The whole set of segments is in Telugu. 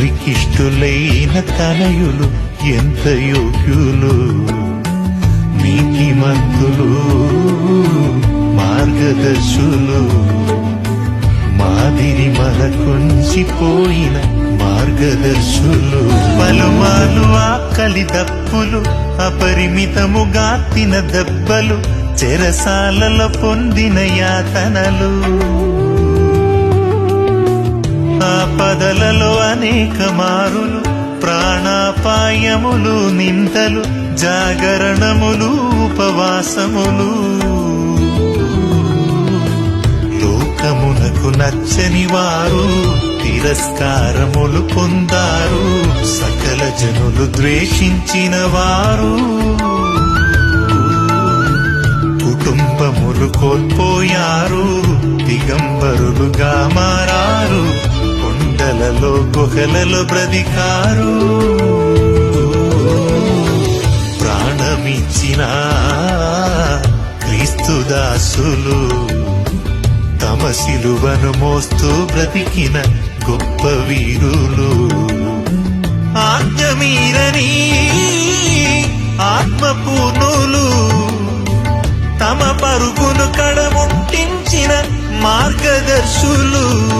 తండ్రికిష్టులైన తనయులు ఎంత యోగ్యులు. నీతిమంతులు మార్గదర్శులు. మాదిరి మనకుంచిపోయిన మార్గదర్శులు. పలుమాలు ఆకలి దప్పులు అపరిమితముగా తిన దెబ్బలు చెరసాలలో పొందిన యాతనలు. ఆపదలలో అనేక మారులు ప్రాణాపాయములు నిందలు జాగరణములు ఉపవాసములు. లోకమునకు నచ్చని వారు తిరస్కారములు పొందారు సకల జనులు ద్వేషించిన వారు. కుటుంబములు కోల్పోయారు దిగంబరులుగా మారారు గుహలలో బ్రతికారు. ప్రాణమిచ్చిన క్రీస్తుదాసులు తమ సిలువను మోస్తూ బ్రతికిన గొప్ప వీరులు. ఆజ్ఞమీరని ఆత్మపూర్ణులు తమ పరుగును కడముట్టించిన మార్గదర్శులు.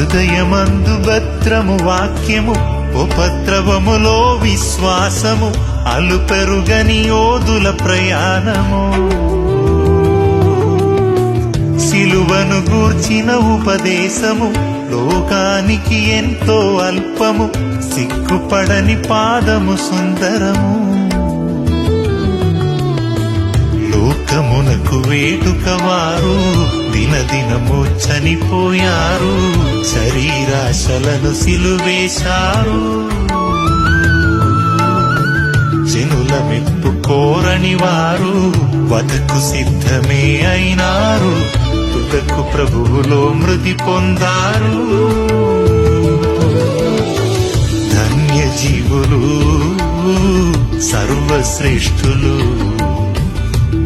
హృదయమందు భద్రము వాక్యము ఉపద్రవములో విశ్వాసము అలుపెరుగని యోధుల ప్రయాణము. సిలువను గూర్చిన ఉపదేశము లోకానికి ఎంతో అల్పము సిగ్గుపడని పాదము సుందరము. లోకమునకు వేడుక వారు దినదినము చనిపోయారు శరీరాశలను సిలువేశారు. జనుల మెప్పు కోరని వారు వదకు సిద్ధమే అయినారు. తుదకు ప్రభువులో మృతి పొందారు. ధన్య జీవులు సర్వశ్రేష్ఠులు.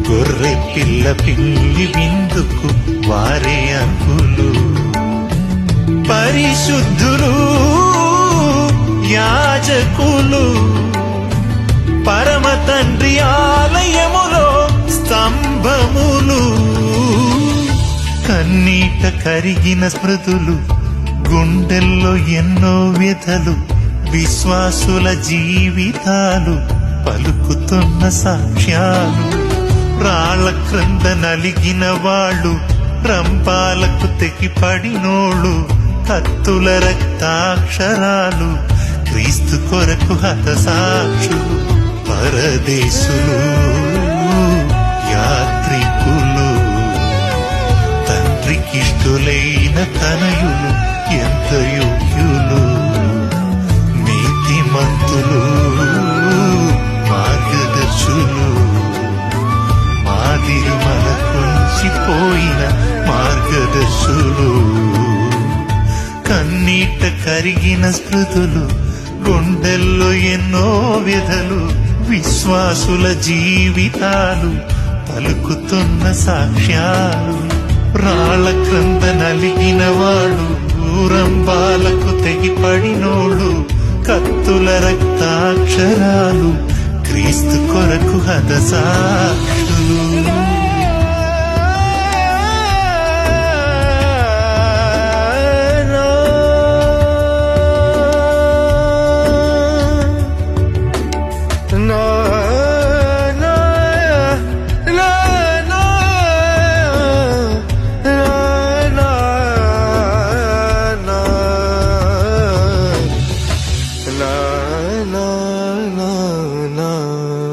గొర్రె పిల్ల పిల్లి విందుకు వారే అంకులు పరిశుద్ధులు యాజకులు పరమ తండ్రి ఆలయములో స్తంభములు. కన్నీట కరిగిన స్మృతులు గుండెల్లో ఎన్నో వ్యధలు విశ్వాసుల జీవితాలు పలుకుతున్న సాక్ష్యాలు. రాళ్ళ క్రింద నలిగిన వాళ్ళు రంపాలకు తెగిపడినోళ్ళు కత్తుల రక్తాక్షరాలు క్రీస్తు కొరకు హతసాక్షులు పరదేశులు యాత్రికులు తండ్రికిష్టులైన తనయులు ఎంత యోగ్యులు నీతిమంతులు. తిరుమల మనకుంచిపోయిన మార్గదర్శులు. కన్నీట కరిగిన స్మృతులు గుండెల్లో ఎన్నో విధలు విశ్వాసుల జీవితాలు పలుకుతున్న సాక్ష్యాలు. రాళ్ళ క్రింద నలిగిన వాడు ఊరంబాలకు తెగిపడినోడు కత్తుల రక్తాక్షరాలు క్రీస్తు కొరకు హతసాక్షి.